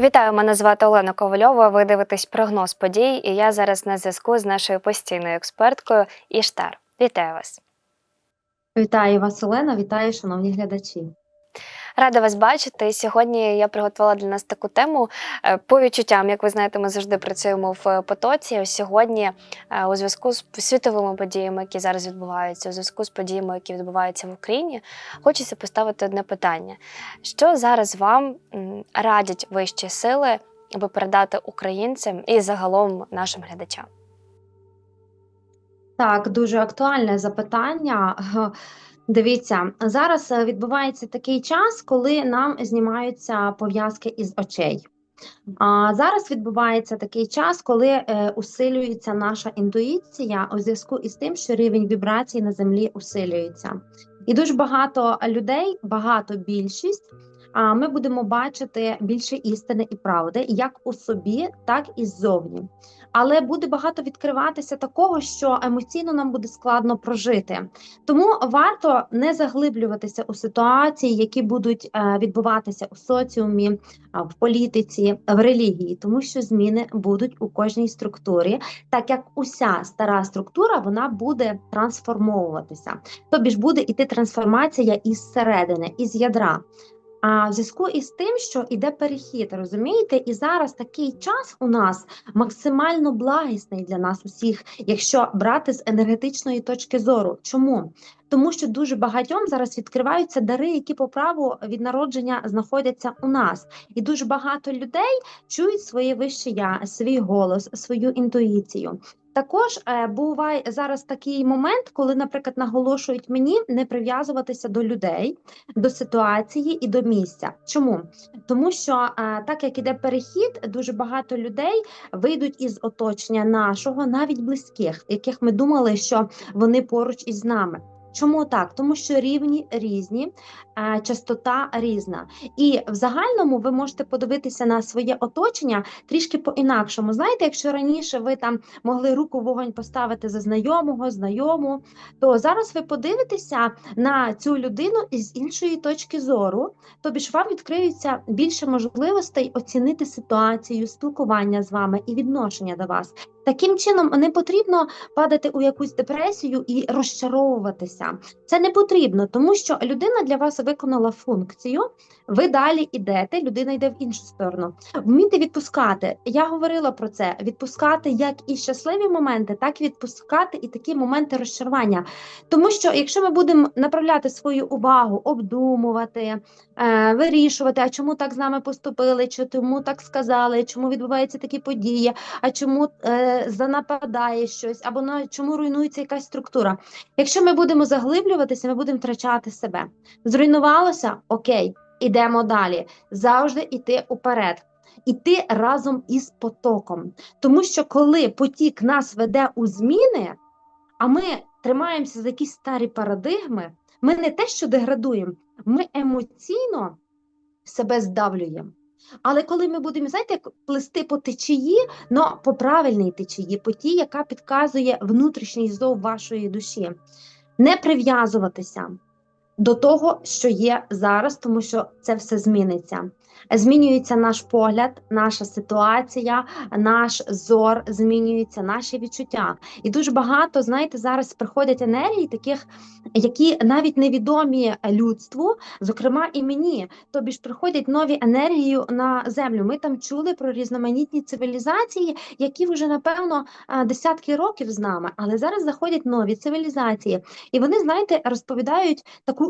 Вітаю, мене звати Олена Ковальова. Ви дивитесь прогноз подій, і я зараз на зв'язку з нашою постійною експерткою Іштар. Вітаю вас. Вітаю вас, Олена, вітаю, шановні глядачі. Рада вас бачити. Сьогодні я приготувала для нас таку тему е, по відчуттям. Як ви знаєте, ми завжди працюємо в потоці. Сьогодні е, у зв'язку з світовими подіями, які зараз відбуваються, у зв'язку з подіями, які відбуваються в Україні, хочеться поставити одне питання: що зараз вам радять вищі сили, аби передати українцям і загалом нашим глядачам? Так, дуже актуальне запитання. Дивіться, зараз е, відбувається такий час, коли нам знімаються пов'язки із очей. А зараз відбувається такий час, коли е, усилюється наша інтуїція у зв'язку із тим, що рівень вібрацій на землі усилюється. І дуже багато людей, багато більшість. А ми будемо бачити більше істини і правди, як у собі, так і ззовні. Але буде багато відкриватися такого, що емоційно нам буде складно прожити. Тому варто не заглиблюватися у ситуації, які будуть е, відбуватися у соціумі, е, в політиці, в релігії, тому що зміни будуть у кожній структурі, так як уся стара структура вона буде трансформовуватися. Тобі ж буде іти трансформація із середини, із ядра. А в зв'язку із тим, що іде перехід, розумієте, і зараз такий час у нас максимально благісний для нас усіх, якщо брати з енергетичної точки зору. Чому? Тому що дуже багатьом зараз відкриваються дари, які по праву від народження знаходяться у нас, і дуже багато людей чують своє вище я, свій голос, свою інтуїцію. Також е, буває зараз такий момент, коли, наприклад, наголошують мені не прив'язуватися до людей, до ситуації і до місця. Чому? Тому що е, так як іде перехід, дуже багато людей вийдуть із оточення нашого, навіть близьких, яких ми думали, що вони поруч із нами. Чому так? Тому що рівні різні, е, частота різна. І в загальному ви можете подивитися на своє оточення трішки по-інакшому. Знаєте, якщо раніше ви там могли руку в вогонь поставити за знайомого, знайому, то зараз ви подивитеся на цю людину із іншої точки зору, тобі ж вам відкриються більше можливостей оцінити ситуацію, спілкування з вами і відношення до вас. Таким чином не потрібно падати у якусь депресію і розчаровуватися. Це не потрібно, тому що людина для вас виконала функцію. Ви далі йдете, людина йде в іншу сторону. Вміти відпускати. Я говорила про це: відпускати як і щасливі моменти, так і відпускати і такі моменти розчарування. Тому що, якщо ми будемо направляти свою увагу, обдумувати, е, вирішувати, а чому так з нами поступили, чому так сказали, чому відбуваються такі події, а чому е, занападає щось, або на чому руйнується якась структура. Якщо ми будемо заглиблюватися, ми будемо втрачати себе. Зруйнувалося окей, ідемо далі. Завжди йти уперед. Іти разом із потоком. Тому що коли потік нас веде у зміни, а ми тримаємося за якісь старі парадигми, ми не те, що деградуємо, ми емоційно себе здавлюємо. Але коли ми будемо, знаєте, як плисти по течії, но по правильній течії, по тій, яка підказує внутрішній зов вашої душі, не прив'язуватися до того, що є зараз, тому що це все зміниться. Змінюється наш погляд, наша ситуація, наш зор, змінюються наші відчуття. І дуже багато, знаєте, зараз приходять енергії, таких, які навіть невідомі людству, зокрема і мені. Тобі ж приходять нові енергії на землю. Ми там чули про різноманітні цивілізації, які вже напевно десятки років з нами, але зараз заходять нові цивілізації, і вони, знаєте, розповідають таку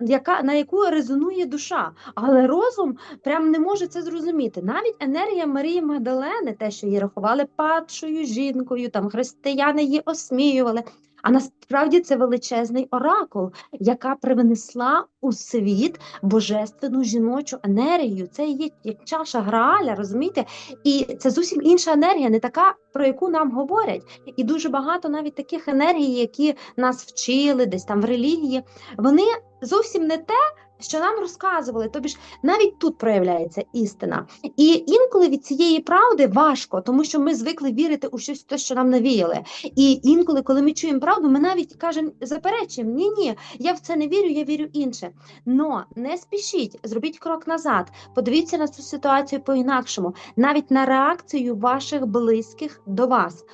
Яка, на яку резонує душа, але розум прям не може це зрозуміти. Навіть енергія Марії Магдалени, те, що її рахували падшою жінкою, там християни її осміювали. А насправді це величезний оракул, яка привнесла у світ божественну жіночу енергію. Це є як чаша Грааля, розумієте? І це зовсім інша енергія, не така, про яку нам говорять. І дуже багато навіть таких енергій, які нас вчили десь там в релігії, вони зовсім не те. Що нам розказували, тобі ж навіть тут проявляється істина, і інколи від цієї правди важко, тому що ми звикли вірити у щось те, що нам навіяли. І інколи, коли ми чуємо правду, ми навіть кажемо, заперечуємо: ні, ні, я в це не вірю, я вірю інше. Но не спішіть, зробіть крок назад, подивіться на цю ситуацію по-інакшому, навіть на реакцію ваших близьких до вас.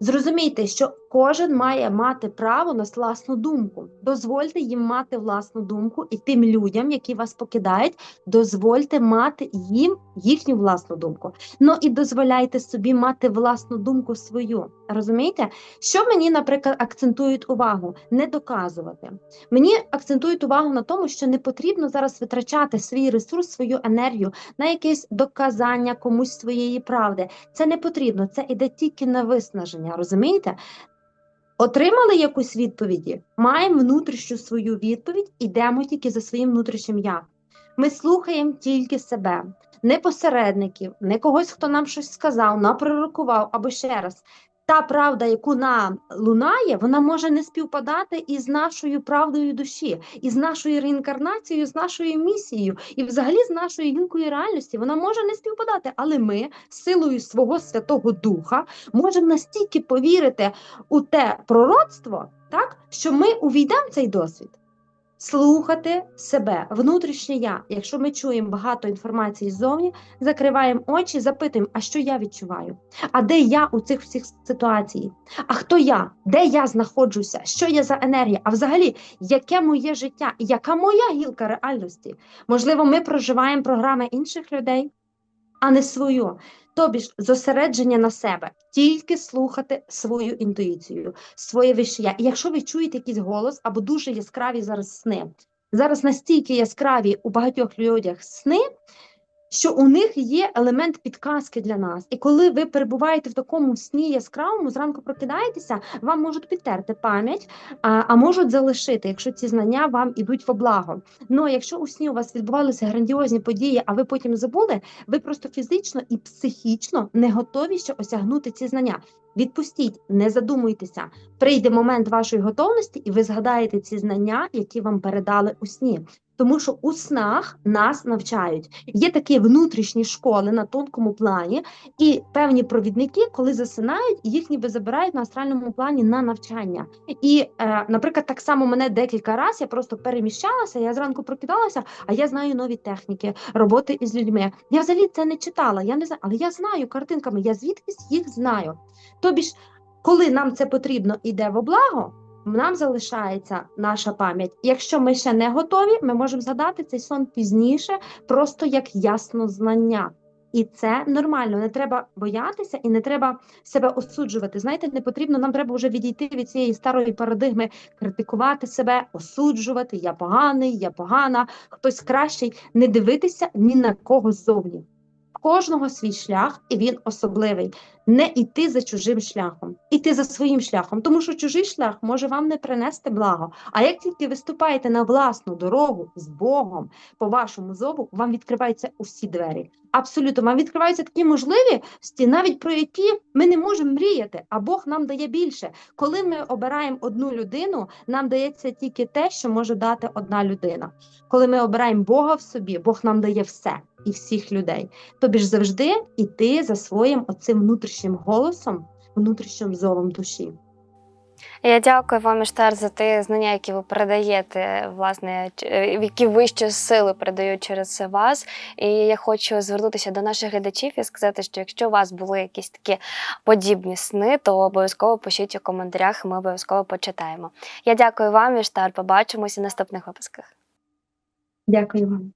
Зрозумійте, що кожен має мати право на власну думку. Дозвольте їм мати власну думку, і тим людям, які вас покидають, дозвольте мати їм їхню власну думку. Ну і дозволяйте собі мати власну думку свою. Розумієте? Що мені, наприклад, акцентують увагу? Не доказувати. Мені акцентують увагу на тому, що не потрібно зараз витрачати свій ресурс, свою енергію на якесь доказання комусь своєї правди. Це не потрібно, це іде тільки на виснаження. Розумієте? Отримали якусь відповіді, маємо внутрішню свою відповідь, ідемо тільки за своїм внутрішнім я. Ми слухаємо тільки себе, не посередників, не когось, хто нам щось сказав, напророкував або ще раз. Та правда, яку нам лунає, вона може не співпадати із нашою правдою душі, із нашою реінкарнацією, з нашою місією, і взагалі з нашою гілкою реальності. Вона може не співпадати, але ми силою свого Святого Духа можемо настільки повірити у те пророцтво, так що ми увійдемо в цей досвід. Слухати себе, внутрішнє я. Якщо ми чуємо багато інформації ззовні, закриваємо очі, запитуємо, а що я відчуваю? А де я у цих всіх ситуаціях? А хто я? Де я знаходжуся? Що я за енергія? А взагалі, яке моє життя? Яка моя гілка реальності? Можливо, ми проживаємо програми інших людей, а не свою. Тобі ж зосередження на себе, тільки слухати свою інтуїцію, своє вищення. І якщо ви чуєте якийсь голос або дуже яскраві зараз сни, зараз настільки яскраві у багатьох людях сни, що у них є елемент підказки для нас. І коли ви перебуваєте в такому сні яскравому, зранку прокидаєтеся, вам можуть підтерти пам'ять, а, а можуть залишити, якщо ці знання вам ідуть во благо. Ну якщо у сні у вас відбувалися грандіозні події, а ви потім забули, ви просто фізично і психічно не готові ще осягнути ці знання. Відпустіть, не задумуйтеся. Прийде момент вашої готовності, і ви згадаєте ці знання, які вам передали у сні. Тому що у снах нас навчають. Є такі внутрішні школи на тонкому плані, і певні провідники, коли засинають, їх ніби забирають на астральному плані на навчання. І, е, наприклад, так само мене декілька разів я просто переміщалася. Я зранку прокидалася, а я знаю нові техніки роботи із людьми. Я взагалі це не читала, я не знаю, але я знаю картинками, я звідкись їх знаю. Тобі ж, коли нам це потрібно іде во благо, нам залишається наша пам'ять. Якщо ми ще не готові, ми можемо згадати цей сон пізніше, просто як ясно знання. І це нормально, не треба боятися і не треба себе осуджувати. Знаєте, не потрібно, нам треба вже відійти від цієї старої парадигми, критикувати себе, осуджувати. Я поганий, я погана, хтось кращий, не дивитися ні на кого ззовні. Кожного свій шлях, і він особливий. Не йти за чужим шляхом, іти за своїм шляхом, тому що чужий шлях може вам не принести благо. А як тільки ви ступаєте на власну дорогу з Богом по вашому зову, вам відкриваються усі двері. Абсолютно, вам відкриваються такі можливості, навіть про які ми не можемо мріяти, а Бог нам дає більше. Коли ми обираємо одну людину, нам дається тільки те, що може дати одна людина. Коли ми обираємо Бога в собі, Бог нам дає все і всіх людей. Тобі ж завжди іти за своїм оцим внутрішнім голосом, внутрішнім зовом душі. Я дякую вам, Іштар, за ті знання, які ви передаєте, власне, е, які вищі сили передають через вас. І я хочу звернутися до наших глядачів і сказати, що якщо у вас були якісь такі подібні сни, то обов'язково пишіть у коментарях, ми обов'язково почитаємо. Я дякую вам, Іштар. Побачимося в наступних випусках. Дякую вам.